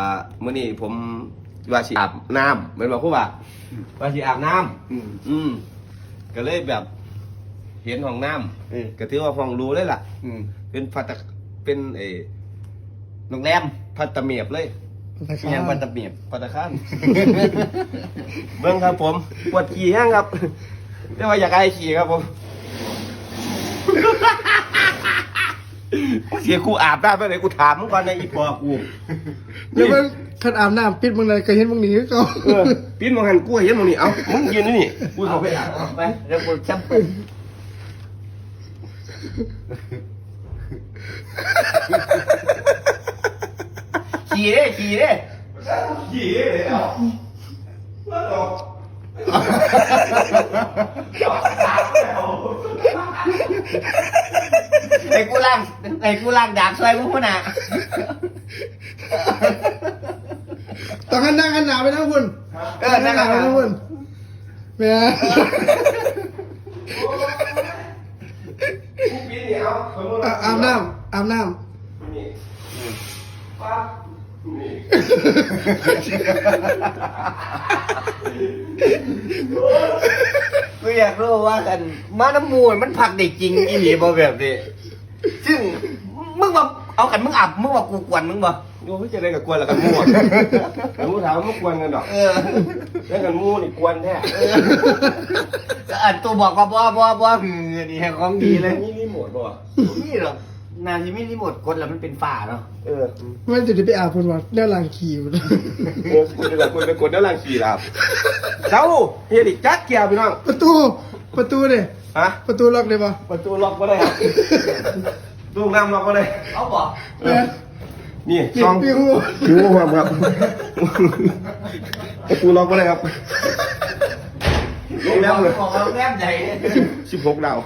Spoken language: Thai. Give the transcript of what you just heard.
อ่ามื้อนี้ผมว่าสิอาบน้ำเหมือนบอกครูว่าว่าสิอาบน้ำอืมอืมก็เลยแบบ เห็นห้องน้เออำก็ถือว่าห้องรู้เลยล่ะ อืมเป็นพัตตะเป็นเออโรงแรมพัตตะเมียบเลยยังวันตะเมียบพัตตะข้าน เบิ่งครับผมปวดขี่ยังครับแต่ว่าอยากไอ้ขี่ครับผม เสียกูอาบได้ไปไหนกูถามมึงก่อนในอีปอกูเดี๋ยวมันขันอาบน้ำปิดมึงเลยก็เห็นมึงหนีก็เออปิ้นมองหันกูเห็นมึงนี่เอ้ามึงยืนนี่นี่กูเขาไปอาบไปเดี๋ยวกูแชมพูขี่เด้ขี่เด้ขี่เลยเอ้าว่าดอก ไอ้กูล่างไอ้กูล่างดาบซอยมึงพุ่นน่ะต้องกันนั่งกันหนาวไปนะคุณเออนั่นหแหนาละวไปนะคุณเมียกูปิ้นนี่เอ้าสมมุติอะอาบน้ำอาบน้นี่ปั๊บนี่ กูอยากรู้ว่ากันมาน้ำมูลมันผักได้จริงอีหลีบ่แบบนี้ซึ่งมึงบ่เอากันมึงอับมึงบ่กูกวนมึงบ่โอ้ยจะได้กับกวนละกันมั่วแต่กูถามว่ามึงกวนกันดอกเออเล่นกันมู่นี่กวนแท้ก็อันตัวบอกว่าบ่บ่บ่คือนี่ให้ของดีเลยนี่รีโมทป่ะนี่หรอก นานที่ไม่รีโมทกดแล้วมันเป็นฝาเนาะเออำมันจะได้ไปอาบคุณว่าแนวหลังขี่มันเออคุณจะแบบคุณไปกดด้านล่างขี่ลาบเจ้าเฮียดิจัดเกียร์พี่น้องประตู ประตูเนี่ยฮะประตูล็อกได้ปะประตูล็อกก็ได้ครับตู้น้ำล็อกก็ได้เอาบ่เออนี่นี่ซองปิวคิ้วความครับประตูล็อกก็ได้ครับโรงแรมเลยบอกว่าโรงแรมใหญ่เนี่ยสิบหกดาว